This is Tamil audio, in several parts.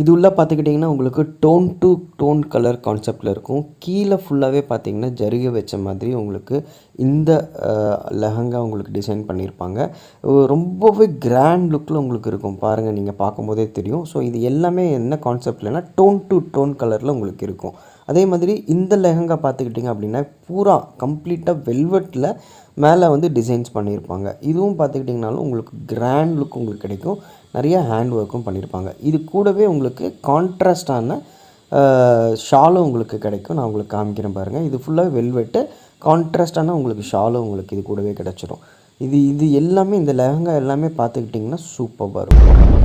இது உள்ள பார்த்துக்கிட்டிங்கன்னா உங்களுக்கு டோன் டு டோன் கலர் கான்செப்டில் இருக்கும். கீழே ஃபுல்லாகவே பார்த்திங்கன்னா ஜருகை வச்ச மாதிரி உங்களுக்கு இந்த லெஹங்கா உங்களுக்கு டிசைன் பண்ணியிருப்பாங்க. ரொம்பவே கிராண்ட் லுக்கில் உங்களுக்கு இருக்கும். பாருங்கள் நீங்கள் பார்க்கும்போதே தெரியும். ஸோ இது எல்லாமே என்ன கான்செப்ட்லனா டோன் டு டோன் கலரில் உங்களுக்கு இருக்கும். அதே மாதிரி இந்த லெஹங்கா பார்த்துக்கிட்டிங்க அப்படின்னா பூரா கம்ப்ளீட்டாக வெல்வெட்டில் மேலே வந்து டிசைன்ஸ் பண்ணியிருப்பாங்க. இதுவும் பார்த்துக்கிட்டிங்கனாலும் உங்களுக்கு கிராண்ட் லுக் உங்களுக்கு கிடைக்கும். நிறைய ஹேண்ட் ஒர்க்கும் பண்ணியிருப்பாங்க. இது கூடவே உங்களுக்கு கான்ட்ராஸ்டான ஷாலும் உங்களுக்கு கிடைக்கும். நான் உங்களுக்கு காமிக்கிறேன் பாருங்கள் இது ஃபுல்லாக வெல்வெட்டு. கான்ட்ராஸ்டான உங்களுக்கு ஷாலும் உங்களுக்கு இது கூடவே கிடச்சிரும். இது இது எல்லாமே இந்த லெஹங்கா எல்லாமே பார்த்துக்கிட்டிங்கன்னா சூப்பராக இருக்கும்.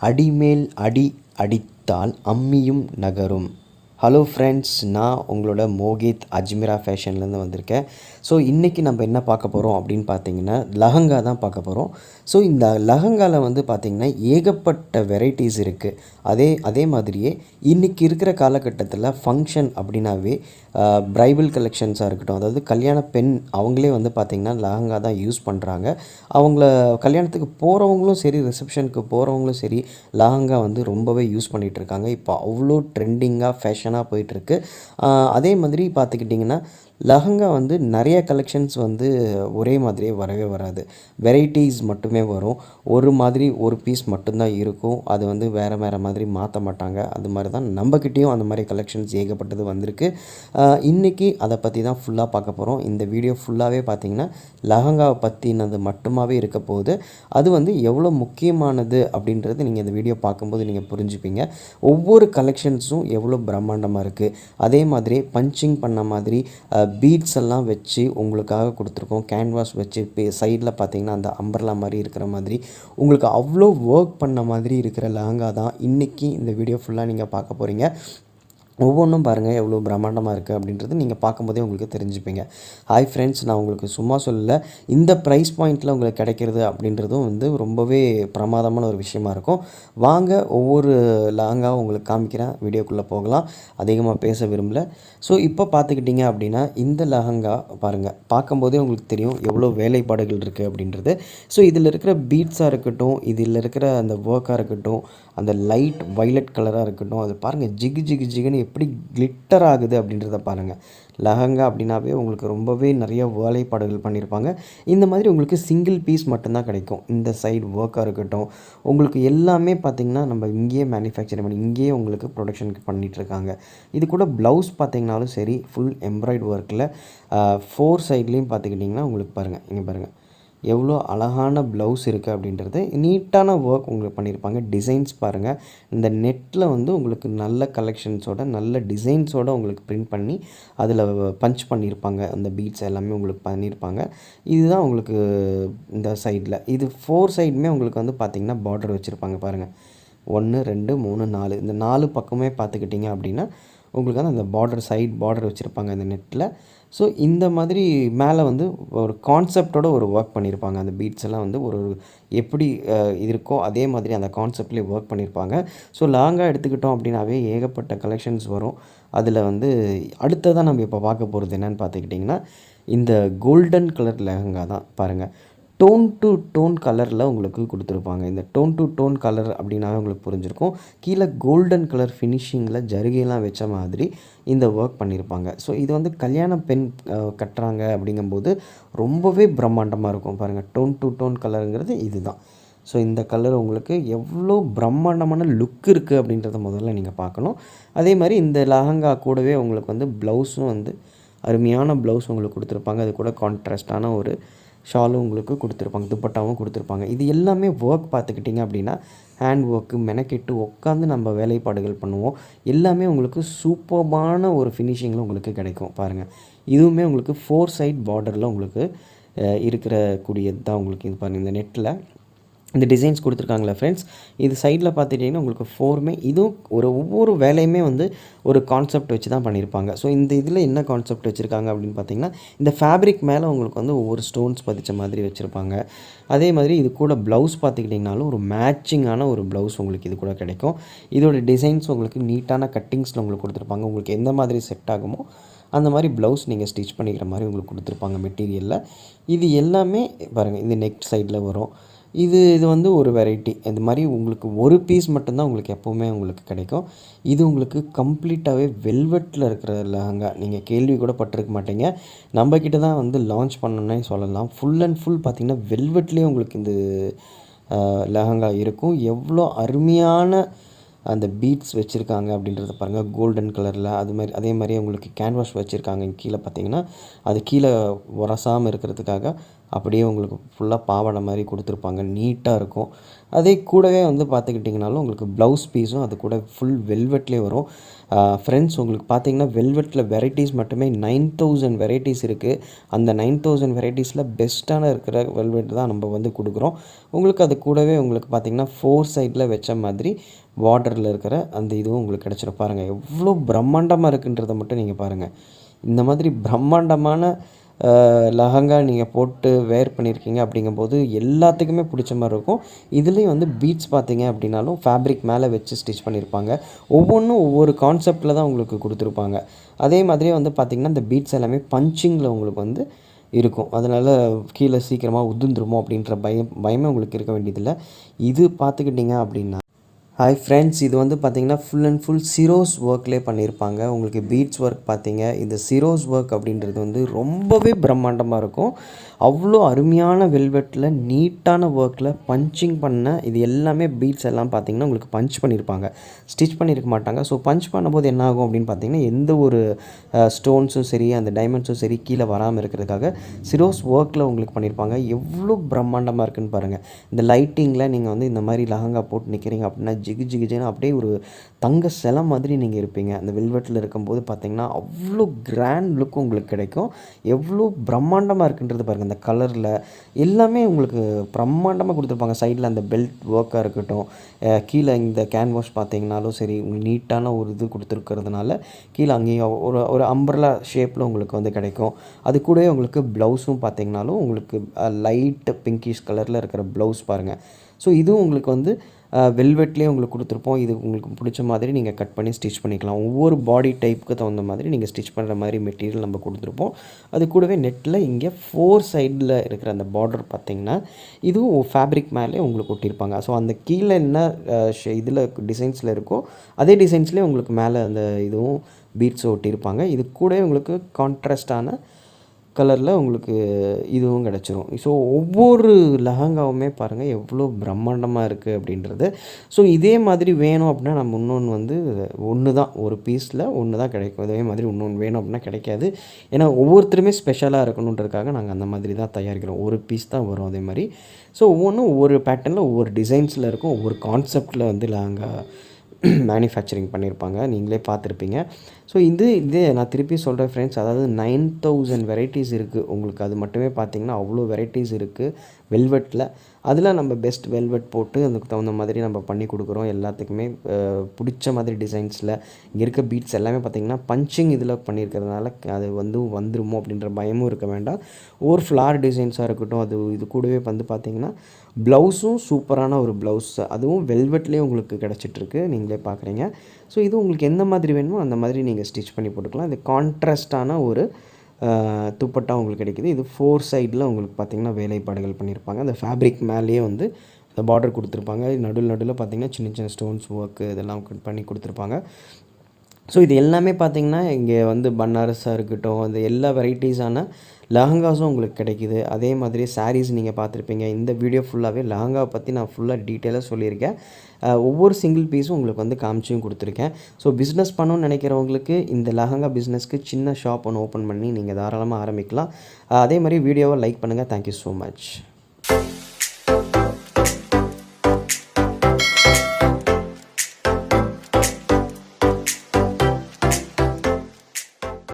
அடிமேல் அடி அடித்தால் அம்மியும் நகரும். ஹலோ ஃப்ரெண்ட்ஸ் நான் உங்களோட மோகித் அஜ்மிரா ஃபேஷன்லேருந்து வந்திருக்கேன். ஸோ இன்றைக்கி நம்ம என்ன பார்க்க போகிறோம் அப்படின்னு பார்த்தீங்கன்னா லஹங்கா தான் பார்க்க போகிறோம் ஸோ இந்த லஹங்காவில் வந்து பார்த்திங்கன்னா ஏகப்பட்ட வெரைட்டிஸ் இருக்குது அதே அதே மாதிரியே இன்றைக்கி இருக்கிற காலகட்டத்தில் ஃபங்க்ஷன் அப்படின்னாவே ப்ரைபிள் கலெக்ஷன்ஸாக இருக்கட்டும் அதாவது கல்யாண பெண் அவங்களே வந்து பார்த்திங்கன்னா லஹங்கா தான் யூஸ் பண்ணுறாங்க அவங்கள கல்யாணத்துக்கு போகிறவங்களும் சரி ரிசப்ஷனுக்கு போகிறவங்களும் சரி லஹங்கா வந்து ரொம்பவே யூஸ் பண்ணிகிட்டு இருக்காங்க. இப்போ அவ்வளோ ட்ரெண்டிங்காக ஃபேஷன் கலெக்ஷனாக போயிட்டுருக்கு. அதே மாதிரி பார்த்துக்கிட்டிங்கன்னா லஹங்கா வந்து நிறைய கலெக்ஷன்ஸ் வந்து ஒரே மாதிரியே வரவே வராது. வெரைட்டிஸ் மட்டுமே வரும். ஒரு மாதிரி ஒரு பீஸ் மட்டும்தான் இருக்கும். அது வந்து வேறு வேறு மாதிரி மாற்ற மாட்டாங்க. அது மாதிரி தான் நம்மக்கிட்டேயும் அந்த மாதிரி கலெக்ஷன்ஸ் ஏகப்பட்டது வந்திருக்கு. இன்றைக்கி இன்னைக்கு அதை பற்றி தான் ஃபுல்லாக பார்க்க போகிறோம் இந்த வீடியோ ஃபுல்லாகவே பார்த்தீங்கன்னா லஹங்காவை பற்றினது மட்டுமாவே இருக்க போகுது. அது வந்து எவ்வளோ முக்கியமானது அப்படின்றது நீங்கள் இந்த வீடியோ பார்க்கும்போது நீங்கள் புரிஞ்சுப்பீங்க. ஒவ்வொரு கலெக்ஷன்ஸும் எவ்வளோ பிரம்மாண்டமாக இருக்குது அதே மாதிரி பஞ்சிங் பண்ண மாதிரி பீட்ஸ் எல்லாம் வச்சு உங்களுக்காக கொடுத்துருக்கோம். கேன்வாஸ் வச்சு சைடில் பார்த்தீங்கன்னா அந்த அம்பர்லா மாதிரி இருக்கிற மாதிரி. உங்களுக்கு அவ்வளோ ஒர்க் பண்ண மாதிரி இருக்கிற லெஹங்கா தான் இன்றைக்கி இந்த வீடியோ ஃபுல்லாக நீங்கள் பார்க்க போகிறீங்க ஒவ்வொன்றும் பாருங்கள் எவ்வளோ பிரம்மாண்டமாக இருக்குது அப்படின்றது நீங்கள் பார்க்கும்போதே உங்களுக்கு தெரிஞ்சுப்பீங்க. ஹாய் ஃப்ரெண்ட்ஸ் நான் உங்களுக்கு சும்மா சொல்லல. இந்த ப்ரைஸ் பாயிண்ட்டில் உங்களுக்கு கிடைக்கிறது அப்படின்றதும் வந்து ரொம்பவே பிரமாதமான ஒரு விஷயமா இருக்கும். வாங்க ஒவ்வொரு லாங்காக உங்களுக்கு காமிக்கிறேன். வீடியோக்குள்ளே போகலாம். அதிகமாக பேச விரும்பல. ஸோ இப்போ பார்த்துக்கிட்டிங்க அப்படின்னா இந்த லஹங்கா பாருங்கள் பார்க்கும்போதே உங்களுக்கு தெரியும் எவ்வளோ வேலைப்பாடுகள் இருக்குது அப்படின்றது. ஸோ இதில் இருக்கிற பீட்ஸாக இருக்கட்டும் இதில் இருக்கிற அந்த ஒர்க்காக இருக்கட்டும் அந்த லைட் வைலட் கலராக இருக்கட்டும் அது பாருங்கள் ஜிகு ஜிகு ஜிகுன்னு எப்படி கிளிட்டர் ஆகுது அப்படின்றத பாருங்கள் லெஹங்கா அப்படின்னாவே உங்களுக்கு ரொம்பவே நிறைய வேலைப்பாடுகள் பண்ணியிருப்பாங்க. இந்த மாதிரி உங்களுக்கு சிங்கிள் பீஸ் மட்டும்தான் கிடைக்கும். இந்த சைடு ஒர்க்காக இருக்கட்டும் உங்களுக்கு எல்லாமே பார்த்திங்கன்னா நம்ம இங்கேயே மேனுஃபேக்சரிங் பண்ணி இங்கேயே உங்களுக்கு ப்ரொடக்ஷனுக்கு பண்ணிகிட்ருக்காங்க இது கூட ப்ளவுஸ் பார்த்தீங்கனாலும் சரி ஃபுல் எம்ப்ராய்டு ஒர்க்கில் ஃபோர் சைட்லேயும் பார்த்துக்கிட்டிங்கன்னா உங்களுக்கு பாருங்கள் இங்கே பாருங்கள் எவ்வளோ அழகான ப்ளவுஸ் இருக்குது அப்படின்றது நீட்டான ஒர்க் உங்களுக்கு பண்ணியிருப்பாங்க. டிசைன்ஸ் பாருங்கள் இந்த நெட்டில் வந்து உங்களுக்கு நல்ல கலெக்ஷன்ஸோட நல்ல டிசைன்ஸோட உங்களுக்கு பிரிண்ட் பண்ணி அதில் பஞ்ச் பண்ணியிருப்பாங்க. அந்த பீட்ஸ் எல்லாமே உங்களுக்கு பண்ணியிருப்பாங்க. இதுதான் உங்களுக்கு இந்த சைடில் இது ஃபோர் சைடுமே உங்களுக்கு வந்து பார்த்திங்கன்னா பார்டர் வச்சுருப்பாங்க பாருங்கள் ஒன்று ரெண்டு மூணு நாலு. இந்த நாலு பக்கமே பார்த்துக்கிட்டிங்க அப்படின்னா உங்களுக்கு வந்து அந்த பார்டர் சைட் பார்டர் வச்சுருப்பாங்க இந்த நெட்டில் ஸோ இந்த மாதிரி மேலே வந்து ஒரு கான்செப்டோட ஒரு ஒர்க் பண்ணியிருப்பாங்க அந்த பீட்ஸ் எல்லாம் வந்து ஒரு எப்படி இது இருக்கோ அதே மாதிரி அந்த கான்செப்ட்லேயே ஒர்க் பண்ணியிருப்பாங்க ஸோ லாங்காக எடுத்துக்கிட்டோம் அப்படின்னாவே ஏகப்பட்ட கலெக்ஷன்ஸ் வரும். அதில் வந்து அடுத்ததாக நம்ம இப்போ பார்க்க போகிறது என்னென்னு பார்த்துக்கிட்டிங்கன்னா இந்த கோல்டன் கலர் லெஹங்கா தான் பாருங்கள் டோன் டு டோன் கலரில் உங்களுக்கு கொடுத்துருப்பாங்க. இந்த டோன் டு டோன் கலர் அப்படின்னாவே உங்களுக்கு புரிஞ்சிருக்கும். கீழே கோல்டன் கலர் ஃபினிஷிங்கில் ஜருகையெல்லாம் வச்ச மாதிரி இந்த ஒர்க் பண்ணியிருப்பாங்க ஸோ இது வந்து கல்யாண பெண் கட்டுறாங்க அப்படிங்கும்போது ரொம்பவே பிரம்மாண்டமாக இருக்கும். பாருங்கள் டோன் டு டோன் கலருங்கிறது இதுதான். ஸோ இந்த கலர் உங்களுக்கு எவ்வளோ பிரம்மாண்டமான லுக் இருக்குது அப்படின்றத முதல்ல நீங்கள் பார்க்கணும். அதே மாதிரி இந்த லஹங்கா கூடவே உங்களுக்கு வந்து ப்ளவுஸும் வந்து அருமையான ப்ளவுஸ் உங்களுக்கு கொடுத்துருப்பாங்க. அது கூட கான்ட்ராஸ்டான ஒரு ஷாலும் உங்களுக்கு கொடுத்துருப்பாங்க துப்பட்டாவும் கொடுத்துருப்பாங்க. இது எல்லாமே ஒர்க் பார்த்துக்கிட்டிங்க அப்படின்னா ஹேண்ட் ஒர்க்கு மெனக்கெட்டு உட்காந்து நம்ம வேலைப்பாடுகள் பண்ணுவோம். எல்லாமே உங்களுக்கு சூப்பர்பான ஒரு ஃபினிஷிங்கில் உங்களுக்கு கிடைக்கும் பாருங்கள் இதுவுமே உங்களுக்கு ஃபோர் சைட் பார்டரில் உங்களுக்கு இருக்கிற கூடியது தான் உங்களுக்கு இது பாருங்கள் இந்த நெட்டில் இந்த டிசைன்ஸ் கொடுத்துருக்காங்களே ஃப்ரெண்ட்ஸ் இது சைடில் பார்த்துட்டிங்கன்னா உங்களுக்கு ஃபோருமே இதுவும் ஒரு ஒவ்வொரு வேலையுமே வந்து ஒரு கான்செப்ட் வச்சு தான் பண்ணியிருப்பாங்க. ஸோ இந்த இதில் என்ன கான்செப்ட் வச்சுருக்காங்க அப்படின்னு பார்த்தீங்கன்னா இந்த ஃபேப்ரிக் மேலே உங்களுக்கு வந்து ஒவ்வொரு ஸ்டோன்ஸ் பதிச்ச மாதிரி வச்சுருப்பாங்க. அதே மாதிரி இது கூட ப்ளவுஸ் பார்த்துக்கிட்டிங்கனாலும் ஒரு மேட்சிங்கான ஒரு ப்ளவுஸ் உங்களுக்கு இது கூட கிடைக்கும். இதோட டிசைன்ஸ் உங்களுக்கு நீட்டான கட்டிங்ஸில் உங்களுக்கு கொடுத்துருப்பாங்க. உங்களுக்கு எந்த மாதிரி செட் ஆகுமோ அந்த மாதிரி ப்ளவுஸ் நீங்கள் ஸ்டிச் பண்ணிக்கிற மாதிரி உங்களுக்கு கொடுத்துருப்பாங்க மெட்டீரியலில் இது எல்லாமே பாருங்கள் இது நெக் சைடில் வரும். இது இது வந்து ஒரு வெரைட்டி இது மாதிரி உங்களுக்கு ஒரு பீஸ் மட்டும்தான் உங்களுக்கு எப்போவுமே உங்களுக்கு கிடைக்கும். இது உங்களுக்கு கம்ப்ளீட்டாகவே வெல்வெட்டில் இருக்கிற லெஹங்கா நீங்கள் கேள்வி கூட பட்டிருக்க மாட்டீங்க. நம்மக்கிட்ட தான் வந்து லான்ச் பண்ணோன்னே சொல்லலாம். ஃபுல் அண்ட் ஃபுல் பார்த்திங்கன்னா வெல்வெட்லேயே உங்களுக்கு இந்த லெஹங்கா இருக்கும். எவ்வளோ அருமையான அந்த பீட்ஸ் வச்சுருக்காங்க அப்படின்றத பாருங்கள் கோல்டன் கலரில் அது மாதிரி அதே மாதிரி உங்களுக்கு கேன்வாஷ் வச்சுருக்காங்க கீழே பார்த்தீங்கன்னா. அது கீழே உரசாமல் இருக்கிறதுக்காக அப்படியே உங்களுக்கு ஃபுல்லாக பாவாடை மாதிரி கொடுத்துருப்பாங்க. நீட்டாக இருக்கும். அதே கூடவே வந்து பார்த்துக்கிட்டிங்கனாலும் உங்களுக்கு ப்ளவுஸ் பீஸும் அது கூட ஃபுல் வெல்வெட்லேயே வரும். ஃப்ரெண்ட்ஸ் உங்களுக்கு பார்த்தீங்கன்னா வெல்வெட்டில் வெரைட்டிஸ் மட்டுமே நைன் தௌசண்ட் வெரைட்டிஸ் இருக்குது அந்த நைன் தௌசண்ட் வெரைட்டிஸில் பெஸ்ட்டான இருக்கிற வெல்வெட் தான் நம்ம வந்து கொடுக்குறோம். உங்களுக்கு அது கூடவே உங்களுக்கு பார்த்திங்கன்னா ஃபோர் சைடில் வச்ச மாதிரி பார்டரில் இருக்கிற அந்த இதுவும் உங்களுக்கு கிடச்சிரும். பாருங்கள் எவ்வளோ பிரம்மாண்டமாக இருக்குன்றதை மட்டும் நீங்கள் பாருங்கள் இந்த மாதிரி பிரம்மாண்டமான லஹங்கா நீங்கள் போட்டு வேர் பண்ணியிருக்கீங்க அப்படிங்கும்போது எல்லாத்துக்குமே பிடிச்ச மாதிரி இருக்கும். இதுலேயும் வந்து பீட்ஸ் பார்த்தீங்க அப்படின்னாலும் ஃபேப்ரிக் மேலே வச்சு ஸ்டிச் பண்ணியிருப்பாங்க ஒவ்வொன்றும் ஒவ்வொரு கான்செப்டில் தான் உங்களுக்கு கொடுத்துருப்பாங்க. அதே மாதிரியே வந்து பார்த்திங்கன்னா இந்த பீட்ஸ் எல்லாமே பஞ்சிங்கில் உங்களுக்கு வந்து இருக்கும். அதனால் கீழே சீக்கிரமாக உதிர்ந்துருமோ அப்படின்ற பயம் பயமே உங்களுக்கு இருக்க வேண்டியதில்லை. இது பார்த்துக்கிட்டிங்க அப்படின்னா ஹாய் ஃப்ரெண்ட்ஸ் இது வந்து பார்த்திங்கன்னா ஃபுல் அண்ட் ஃபுல் சிரோஸ் ஒர்க்லேயே பண்ணியிருப்பாங்க உங்களுக்கு பீட்ஸ் ஒர்க் பார்த்தீங்க இந்த சிரோஸ் ஒர்க் அப்படின்றது வந்து ரொம்பவே பிரம்மாண்டமாக இருக்கும். அவ்வளோ அருமையான வெல்வெட்டில் நீட்டான ஒர்க்கில் பஞ்சிங் பண்ண இது எல்லாமே பீட்ஸ் எல்லாம் பார்த்தீங்கன்னா உங்களுக்கு பஞ்ச் பண்ணியிருப்பாங்க ஸ்டிச் பண்ணியிருக்க மாட்டாங்க. ஸோ பஞ்ச் பண்ணும்போது என்ன ஆகும் அப்படின்னு பார்த்தீங்கன்னா எந்த ஒரு ஸ்டோன்ஸும் சரி அந்த டைமண்ட்ஸும் சரி கீழே வராமல் இருக்கிறதுக்காக சிரோஸ் ஒர்க்கில் உங்களுக்கு பண்ணியிருப்பாங்க எவ்வளோ பிரம்மாண்டமாக இருக்குன்னு பாருங்கள் இந்த லைட்டிங்கில் நீங்கள் வந்து இந்த மாதிரி லஹங்கா போட்டு நிற்கிறீங்க அப்படின்னா ஜிகு ஜிகுஜின்னு அப்படியே ஒரு தங்க சிலை மாதிரி நீங்கள் இருப்பீங்க. அந்த வெல்வெட்டில் இருக்கும்போது பார்த்தீங்கன்னா அவ்வளோ கிராண்ட் லுக் உங்களுக்கு கிடைக்கும். எவ்வளோ பிரம்மாண்டமாக இருக்குன்றது பாருங்கள் அந்த கலரில் எல்லாமே உங்களுக்கு பிரம்மாண்டமாக கொடுத்துருப்பாங்க. சைடில் அந்த பெல்ட் ஒர்க்காக இருக்கட்டும் கீழே இந்த கேன்வாஷ் பார்த்தீங்கனாலும் சரி உங்களுக்கு நீட்டான ஒரு இது கொடுத்துருக்கிறதுனால கீழே அங்கேயும் ஒரு ஒரு அம்பர்லா ஷேப்பில் உங்களுக்கு வந்து கிடைக்கும். அது கூடவே உங்களுக்கு ப்ளவுஸும் பார்த்தீங்கனாலும் உங்களுக்கு லைட் பிங்கிஷ் கலரில் இருக்கிற ப்ளவுஸ் பாருங்கள் ஸோ இதுவும் உங்களுக்கு வந்து வெல்வெட்லேயே உங்களுக்கு கொடுத்துருப்போம். இது உங்களுக்கு பிடிச்ச மாதிரி நீங்கள் கட் பண்ணி ஸ்டிச் பண்ணிக்கலாம். ஒவ்வொரு பாடி டைப்புக்கு தகுந்த மாதிரி நீங்கள் ஸ்டிச் பண்ணுற மாதிரி மெட்டீரியல் நம்ம கொடுத்துருப்போம். அது கூடவே நெட்டில் இங்கே ஃபோர் சைடில் இருக்கிற அந்த பார்டர் பார்த்திங்கன்னா இதுவும் ஃபேப்ரிக் மேலே உங்களுக்கு ஒட்டியிருப்பாங்க. ஸோ அந்த கீழே என்ன இதில் டிசைன்ஸில் இருக்கோ அதே டிசைன்ஸ்லேயே உங்களுக்கு மேலே அந்த இதுவும் பீட்ஸ் ஒட்டியிருப்பாங்க. இது கூட உங்களுக்கு கான்ட்ராஸ்டான கலரில் உங்களுக்கு இதுவும் கிடச்சிரும். ஸோ ஒவ்வொரு லெஹங்காவுமே பாருங்கள் எவ்வளோ பிரம்மாண்டமாக இருக்குது அப்படின்றது. ஸோ இதே மாதிரி வேணும் அப்படின்னா நம்ம இன்னொன்று வந்து ஒன்று தான் ஒரு பீஸில் ஒன்று தான் கிடைக்கும். இதே மாதிரி இன்னொன்று வேணும் அப்படின்னா கிடைக்காது. ஏன்னா ஒவ்வொருத்தருமே ஸ்பெஷலாக இருக்கணுன்றதுக்காக நாங்கள் அந்த மாதிரி தான் தயாரிக்கிறோம். ஒரு பீஸ் தான் வரும் அதே மாதிரி. ஸோ ஒவ்வொன்றும் ஒவ்வொரு பேட்டர்னில் ஒவ்வொரு டிசைன்ஸில் இருக்கும். ஒவ்வொரு கான்செப்டில் வந்து லெஹங்கா மேனுஃபேக்சரிங் பண்ணியிருப்பாங்க நீங்களே பார்த்துருப்பீங்க. ஸோ இது இது நான் திருப்பி சொல்கிறேன் ஃப்ரெண்ட்ஸ் அதாவது நைன் தௌசண்ட் வெரைட்டிஸ் இருக்குது உங்களுக்கு அது மட்டுமே பார்த்தீங்கன்னா அவ்வளோ வெரைட்டிஸ் இருக்குது வெல்வெட்டில் அதில் நம்ம பெஸ்ட் வெல்வெட் போட்டு அதுக்கு தகுந்த மாதிரி நம்ம பண்ணி கொடுக்குறோம். எல்லாத்துக்குமே பிடிச்ச மாதிரி டிசைன்ஸில் இங்கே இருக்க பீட்ஸ் எல்லாமே பார்த்திங்கன்னா பஞ்சிங் இதில் பண்ணியிருக்கிறதுனால அது வந்து வந்துருமோ அப்படின்ற பயமும் இருக்க வேண்டாம். ஒரு ஃப்ளார் டிசைன்ஸாக இருக்கட்டும் அது இது கூடவே வந்து பார்த்திங்கன்னா ப்ளவுஸும் சூப்பரான ஒரு ப்ளவுஸ் அதுவும் வெல்வெட்லேயே உங்களுக்கு கிடச்சிட்ருக்கு. நீங்களே பார்க்குறீங்க ஸோ இது உங்களுக்கு எந்த மாதிரி வேணுமோ அந்த மாதிரி நீங்கள் ஸ்டிச் பண்ணி போட்டுக்கலாம். இது கான்ட்ராஸ்டான ஒரு துப்பட்டா உங்களுக்கு கிடைக்கிது. இது ஃபோர் சைடில் உங்களுக்கு பார்த்திங்கன்னா வேலைப்பாடுகள் பண்ணியிருப்பாங்க அந்த ஃபேப்ரிக் மேலேயே வந்து அந்த பார்டர் கொடுத்துருப்பாங்க. நடுவில் நடுவில் பார்த்திங்கன்னா சின்ன சின்ன ஸ்டோன்ஸ் ஒர்க்கு இதெல்லாம் பண்ணி கொடுத்துருப்பாங்க. ஸோ இது எல்லாமே பார்த்திங்கன்னா இங்கே வந்து பன்னாரஸாக இருக்கட்டும் அந்த எல்லா வெரைட்டிஸான லெஹங்காஸும் உங்களுக்கு கிடைக்கிது. அதே மாதிரி சாரீஸ் நீங்கள் பார்த்துருப்பீங்க. இந்த வீடியோ ஃபுல்லாகவே லெஹங்காவை பற்றி நான் ஃபுல்லாக டீட்டெயிலாக சொல்லியிருக்கேன். ஒவ்வொரு சிங்கிள் பீஸும் உங்களுக்கு வந்து காமிச்சியும் கொடுத்துருக்கேன். ஸோ பிஸ்னஸ் பண்ணணும்னு நினைக்கிறவங்களுக்கு இந்த லெஹங்கா பிஸ்னஸ்க்கு சின்ன ஷாப் ஒன்று ஓப்பன் பண்ணி நீங்கள் தாராளமாக ஆரம்பிக்கலாம். அதே மாதிரி வீடியோவை லைக் பண்ணுங்கள் தேங்க்யூ ஸோ மச்